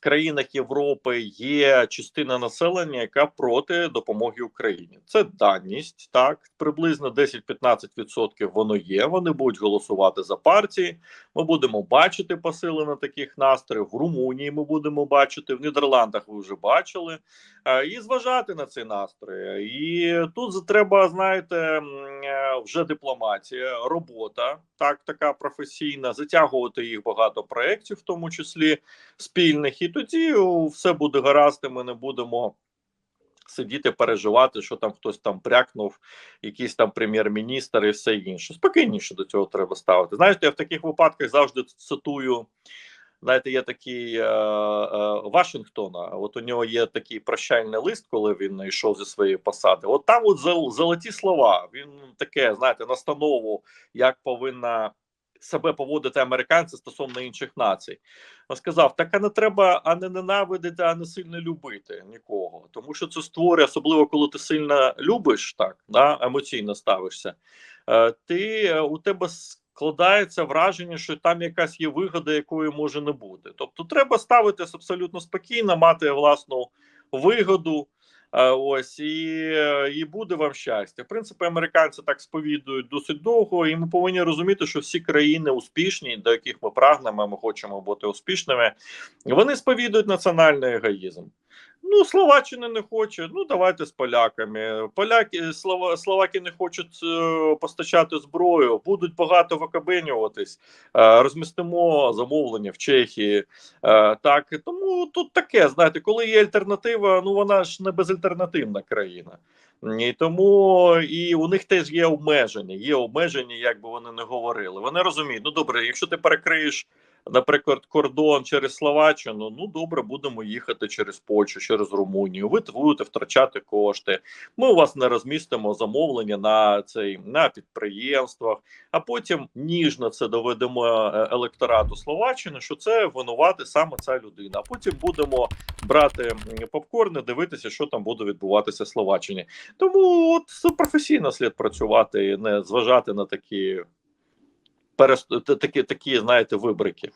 країнах Європи є частина населення, яка проти допомоги Україні. Це даність, так приблизно 10-15% воно є. Вони будуть голосувати за партії. Ми будемо бачити посилення таких настроїв. В Румунії ми будемо бачити, в Нідерландах ви вже бачили, е, і зважати на ці настрої. І тут треба, знаєте, е, вже дипломатія, робота, так така професійна, затягувати їх багато проєктів, в тому числі спільних, і тоді все буде гаразд, і ми не будемо. Сидіти, переживати, що там хтось там прякнув, якийсь там прем'єр-міністр і все інше. Спокійніше до цього треба ставити. Знаєте, я в таких випадках завжди цитую. Знаєте, є такий е, е, Вашингтона. От у нього є такий прощальний лист, коли він йшов зі своєї посади. От там от золоті слова. Він таке, знаєте, настанову, як повинна себе поводити американці стосовно інших націй. Він сказав: так а не треба а не ненавидити, а не сильно любити нікого. Тому що це створює, особливо коли ти сильно любиш, так да, емоційно ставишся. Е, ти е, у тебе складається враження, що там якась є вигода, якої може не бути. Тобто, треба ставитись абсолютно спокійно, мати власну вигоду. Е, Ось і, е, і буде вам щастя. В принципі, американці так сповідують досить довго, і ми повинні розуміти, що всі країни успішні, до яких ми прагнемо, ми хочемо бути успішними. Вони сповідують національний егоїзм. Ну, Словаччина не хоче. Ну давайте з поляками. Поляки слова словаки не хочуть е, постачати зброю, будуть багато викабенюватись. Е, розмістимо замовлення в Чехії. Е, так тому тут таке. Знаєте, коли є альтернатива, ну вона ж не безальтернативна країна. І тому і у них теж є обмеження. Є обмеження, як би вони не говорили. Вони розуміють, ну добре, якщо ти перекриєш наприклад, кордон через Словаччину, ну добре, будемо їхати через Польщу, через Румунію. Ви будете втрачати кошти. Ми у вас не розмістимо замовлення на цей на підприємствах, а потім ніжно це доведемо е, електорату Словаччини, що це винувати саме ця людина. А потім будемо брати попкорни, дивитися, що там буде відбуватися в Словаччині. Тому от професійно слід працювати не зважати на такі перес... такі, такі, знаєте, вибрики.